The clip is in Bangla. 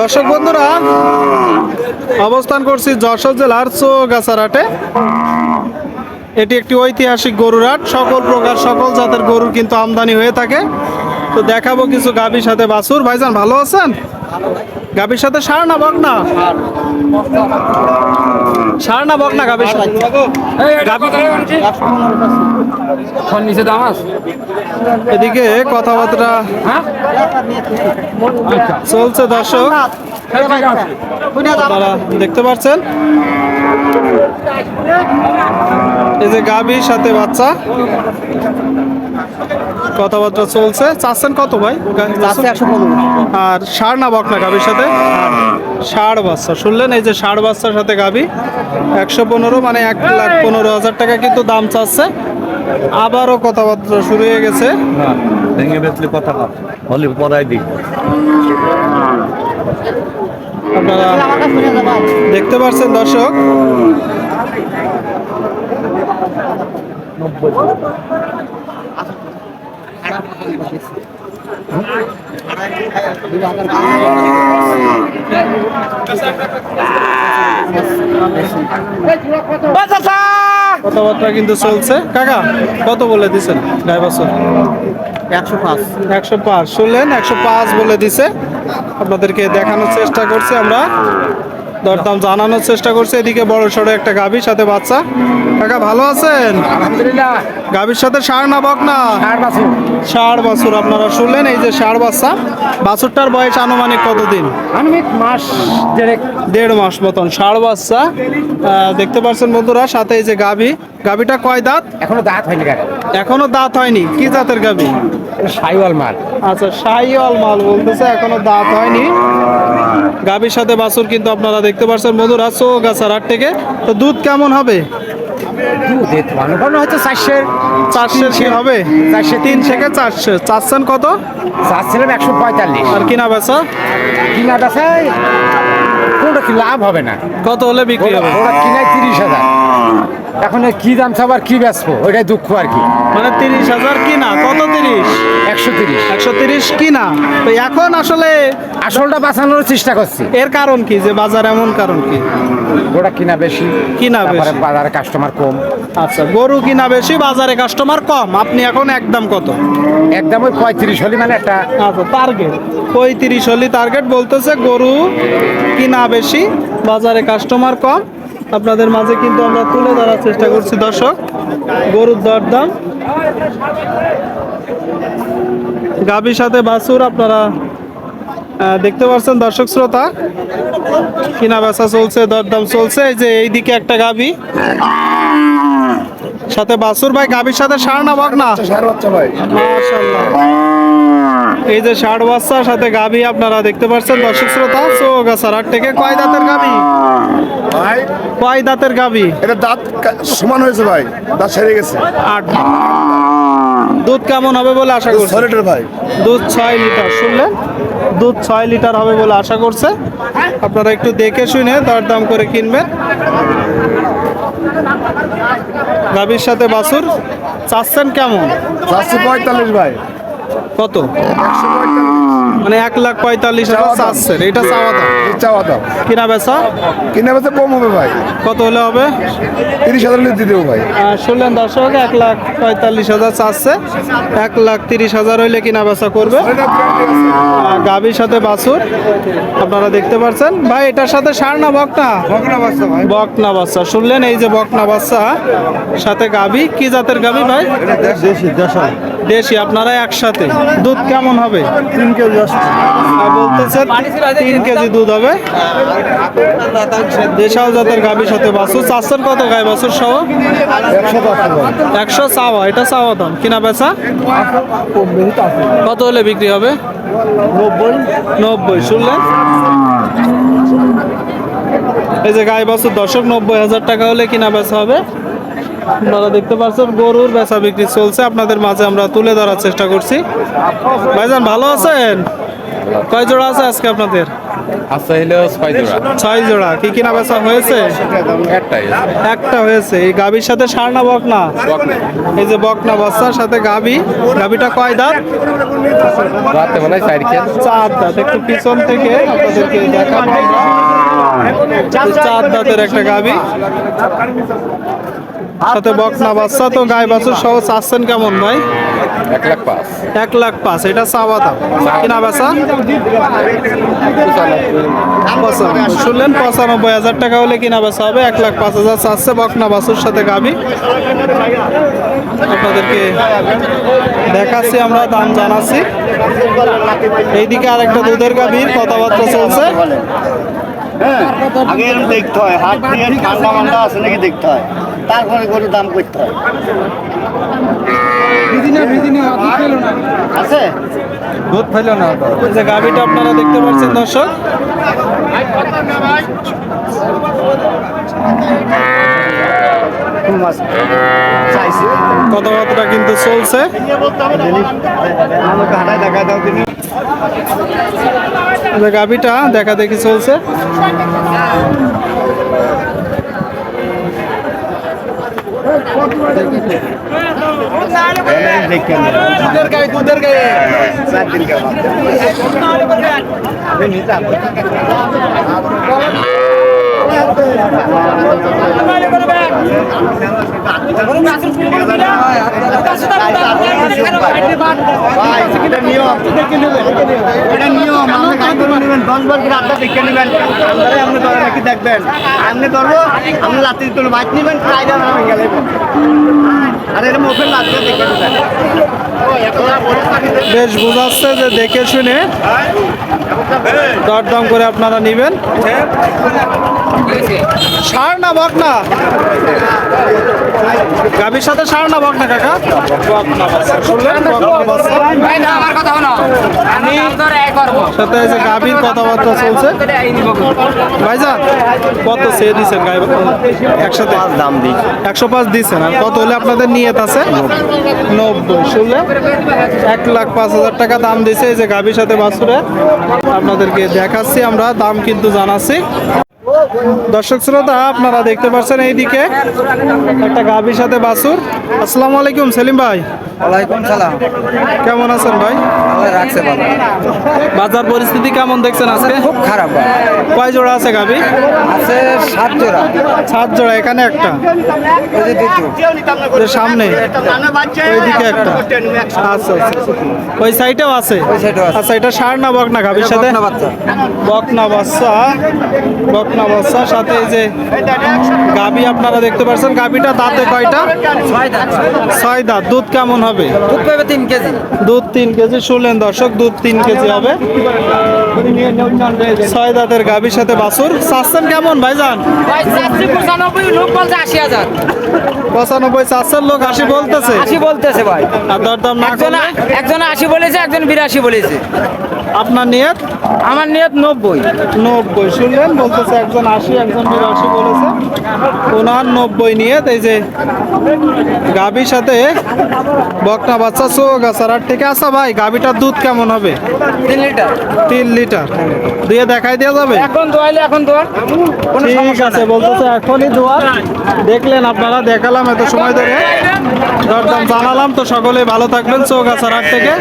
দর্শক বন্ধুরা, অবস্থান করছি যশোর জেলার চৌগাছারহাটে এটি একটি ঐতিহাসিক গরুর হাট। সকল প্রকার, সকল জাতের গরুর কিন্তু আমদানি হয়ে থাকে। তো দেখাবো কিছু গাভীর সাথে বাছুর। ভাইজান, ভালো আছেন? গাভীর সাথে সার না বক না? সার না বক না গাভীর সাথে? ফোন নিচে দাম এদিকে কথাবার্তা চলছে দর্শক। আপনারা দেখতে পাচ্ছেন? এই যে গাভীর সাথে বাচ্চা। কথাবার্তা চলছে। চাচ্ছেন কত ভাই? আর ষাড় না বকনা গাভীর সাথে? ষাড় বাচ্চা। শুনলেন এই যে ষাড় বাচ্চার সাথে গাভী? একশো পনেরো মানে এক লাখ পনেরো হাজার টাকা কিন্তু দাম চাচ্ছে। আবারও কথাবার্তা শুরু হয়ে গেছে। ভেঙে বেতলে কথা হলে পড়াই দিই। আপনারা দেখতে পাচ্ছেন দর্শক? কথাবার্তা কিন্তু চলছে। কাকা কত বলে দিছেন ড্রাইভার একশো পাঁচ। একশো পাঁচ। শুনলেন একশো পাঁচ বলে দিছে। আপনাদেরকে দেখানোর চেষ্টা করছি আমরা। দরদাম জানানোর চেষ্টা করছি। এদিকে বড় সড়ো একটা গাভীর সাথে বাচ্চা। কাকা ভালো আছেন? আলহামদুলিল্লাহ। গাভীর সাথে ষাঁড় না বক না? ষাট বছর। ষাঁড় বাছুর আপনারা শুনলেন এই যে ষাঁড় বাচ্চা। বাছুরটার বয়স আনুমানিক কতদিন? আনুমিক মাস দেড় মাস মতন। ষাঁড় বাচ্চা দেখতে পাচ্ছেন বন্ধুরা সাথে এই যে গাভী। গাভীটা কয় দাঁত? এখনও দাঁত হয়নি এখনও দাঁত হয়নি। কি জাতের গাভী? সাইওয়াল মাল। আচ্ছা শাহিওয়াল মাল বলতেছে এখনও দাঁত হয়নি। গাভীর সাথে বাছুর কিন্তু আপনারা দেখতে পাচ্ছেন মধুরা চৌগাছার হাট থেকে। তো দুধ কেমন হবে? দুধ হয়তো কি হবে? চারশো তিন থেকে চারশো? চাচ্ছেন কত? চাচ্ছিলাম একশো পঁয়তাল্লিশ। আর কিনা বেচা? কিনা বেচায় কি লাভ হবে না? কত হলে বিক্রি হবে? ওরা কিনায় তিরিশ হাজার। এখন কি দাম সবার কি বেচবো? ওইটাই দুঃখ আর কি। মানে তিরিশ হাজার কিনা? কত তিরিশ? তিরিশ। একশো তিরিশ কিনা তো এখন আসলে আসলটা বাঁচানোর চেষ্টা করছি। এর কারণ কি? যে বাজার এমন কারণ কি? ওটা কিনা বেশি কিনা বেশি। বাজারে কাস্টমার কম। আচ্ছা গরু কিনা বেশি বাজারে কাস্টমার কম। আপনি এখন একদম কত? একদম ওই পঁয়ত্রিশ হলে মানে একটা আচ্ছা টার্গেট পঁয়ত্রিশ হলি টার্গেট বলতেছে গরু কিনা বেশি বাজারে কাস্টমার কম। আপনাদের মাঝে কিন্তু আমরা তুলে ধরার চেষ্টা করছি দর্শক। গরুর দরদাম। গাভীর সাথে বাছুর আপনারা দেখতে পাচ্ছেন দর্শক শ্রোতা। কিনা বেচা চলছে দরদাম চলছে। এই যে এইদিকে একটা গাভী। সাথে বাছুর ভাই গাভীর সাথে সার না বাঘ না। এই যে ষাট বাচ্চার সাথে গাভী আপনারা দেখতে পাচ্ছেন দর্শক শ্রোতা। চৌগাছার হাট থেকে কয় দাঁতের গাভী? ভাই। কয় দাঁতের গাভী? এটা দাঁত সমান হয়েছে ভাই দাঁত সেরে গেছে। আট। দুধ কেমন হবে বলে আশা করছি ছয় লিটার ভাই। দুধ ছয় লিটার শুনলেন? দুধ ছয় লিটার হবে বলে আশা করছে। আপনারা একটু দেখে শুনে দরদাম করে কিনবেন। গাভীর সাথে বাছুর চাচ্ছেন কেমন? চারশো পঁয়তাল্লিশ ভাই। কত? মানে এক লাখ পঁয়তাল্লিশ হাজার চাচ্ছেন এটা চাওয়া দাম। চাওয়া দাম কিনা বেচা? কিনে বেচে কম হবে ভাই। কত হলে হবে? তিরিশ হাজার হলে দিয়ে দেবো ভাই। শুনলেন দর্শক এক লাখ পঁয়তাল্লিশ হাজার চাচ্ছে। এক লাখ তিরিশ হাজার হইলে কিনা বেচা করবে। গাভীর সাথে বাছুর আপনারা দেখতে পাচ্ছেন ভাই এটার সাথে সার না বকনা? ভাই। বকনা বাচ্চা। শুনলেন এই যে বকনা বাচ্চা সাথে গাভী? কি জাতের গাভী ভাই? দেশি। দেশাল দেশি। আপনারা একসাথে। দুধ কেমন হবে? তিন কেজি বলতেছে তিন কেজি দুধ হবে? দেশাল জাতের গাভীর সাথে বাছুর। চাচ্ছেন কত গায়ে বাছুর সহ? একশো দশ চাওয়া, এটা চাওয়া দাম। কিনা বেচা? কত হলে বিক্রি হবে? নব্বই নব্বই শুনলেন? এই যে গায়ে বাছুর দশক নব্বই হাজার টাকা হলে কিনা বেচা হবে? আপনারা দেখতে পাচ্ছেন, গরুর বেচা বিক্রি চলছে। আপনাদের মাঝে আমরা তুলে ধরার চেষ্টা করছি। ভাইজান, ভালো আছেন? কয় জোড়া আছে আজকে আপনাদের? আচ্ছা হইল ছয় জোড়া। ছয় জোড়া। কি কিনা বেচা হয়েছে? একটাই একটা হয়েছে। এই গাবির সাথে সার না বকনা? এই যে বকনা বাচ্চার সাথে গাবি গাবিটা কয় দাঁত? রাতে মনে চার চার দাঁত। একটু পিছন থেকে আপনাদেরকে দেখাবো। চার দাঁতের একটা গাবি সাথে বকনা বাচ্চা তো গায়ে বাছুর সহ চাচ্ছেন কেমন ভাই? এক লাখ পাঁচ। এক লাখ পাঁচ এটা চাওয়া দাম। কিনা বেচা? শুনলেন পঁচানব্বই হাজার টাকা হলে কিনা বেচা হবে এক লাখ পাঁচ হাজার চাচ্ছে বকনা বাছুর সাথে গাবি। আপনাদেরকে দেখাচ্ছি আমরা দাম জানাচ্ছি। এইদিকে আরেকটা দুধের গাভীর কথাবার্তা চলছে। আগে দেখতে হয় হাত দিয়ে ঠান্ডা মান্ডা আছে নাকি দেখতে হয়? তারপরে গরুর দাম করতে হয়। আছে? দুধ ফেলো না যে গাভীটা আপনারা দেখতে পাচ্ছেন দর্শক। চাইছি। কথাবার্তা কিন্তু চলছে। গাভীটা দেখা দেখি চলছে। দুধের গায়ে দুধের গায়ে চার দিন কেমন ভাই দেখবেন আপনি ধরবো আপনি রাত্রি তুলে বাইক নেবেন খাই দেবেন গেলে আর নেবেন বেশ বোঝাচ্ছে যে দেখে শুনে। দরদাম করে আপনারা নেবেন। গাভীর সাথে সার না কাকা। সাথে যে গাভীর কথাবার্তা চলছে। ভাইজান কত সে দিচ্ছেন গাই একসাথে? দাম দিই। একশো পাঁচ দিচ্ছেন আর কত হলে আপনাদের নিয়ত আছে? নব্বই। শুনলে এক লাখ পাঁচ হাজার টাকা দাম দিয়েছে এই যে গাভীর সাথে বাছুরে। আপনাদেরকে দেখাচ্ছি আমরা দাম কিন্তু জানাচ্ছি। দর্শক শ্রোতা আপনারা দেখতে পাচ্ছেন এইদিকে একটা গাভীর সাথে বাছুর। আসসালামু আলাইকুম সেলিম ভাই। ওয়ালাইকুম সালাম। কেমন আছেন ভাই? রাখছে ভালো। বাজার পরিস্থিতি কেমন দেখছেন আজকে? খুব খারাপ ভাই। কয় জোড়া আছে গাভী? আছে সাত জোড়া। সাত জোড়া এখানে একটা? সামনে? ওইদিকে একটা। আচ্ছা আচ্ছা ওই সাইডেও আছে? ওই সাইডেও আছে। আচ্ছা এটা সার না বকনা এটা সাথে? বকনা বাচ্চা। বকনা বাচ্চা সাথে এই যে গাবি আপনারা দেখতে পাচ্ছেন গাবিটা দাঁতে কয়টা? ছয় দাঁত। দুধ কেমন হবে? দুধ পাবে তিন কেজি। দুধ তিন কেজি। শুনলেন দর্শক দুধ তিন কেজি হবে। ছয় দাঁতের গাবির সাথে বাছুর। চাচ্ছেন কেমন ভাইজান? ভাই চারশো পঁচানব্বই লোক বলছে আশি হাজার। পঁচানব্বই চাচ্ছেন লোক আশি বলতেছে। আশি বলতেছে ভাই। আর দরদাম না একজন একজন আশি বলেছে একজন বিরাশি বলেছে। আপনার নিয়ত? আমার নিয়ত নব্বই। নব্বই শুনলেন বলতেছে একজন আশি একজন বিরাশি বলেছে। ওনার নব্বই নিয়ে এই যে গাভীর সাথে বকনা বাচ্চা চোখ আছে। আর ঠিক আছে ভাই গাভীটার দুধ কেমন হবে? তিন লিটার। তিন লিটার। দিয়ে দেখাই দেওয়া যাবে? এখন দোয়াইলে এখন কোনো ঠিক আছে বলতেছে এখনই দোয়া। দেখলেন আপনারা দেখালাম। এত সময় ধরে। দরদাম জানালাম তো সকলে ভালো থাকবেন চোখ আছে থেকে।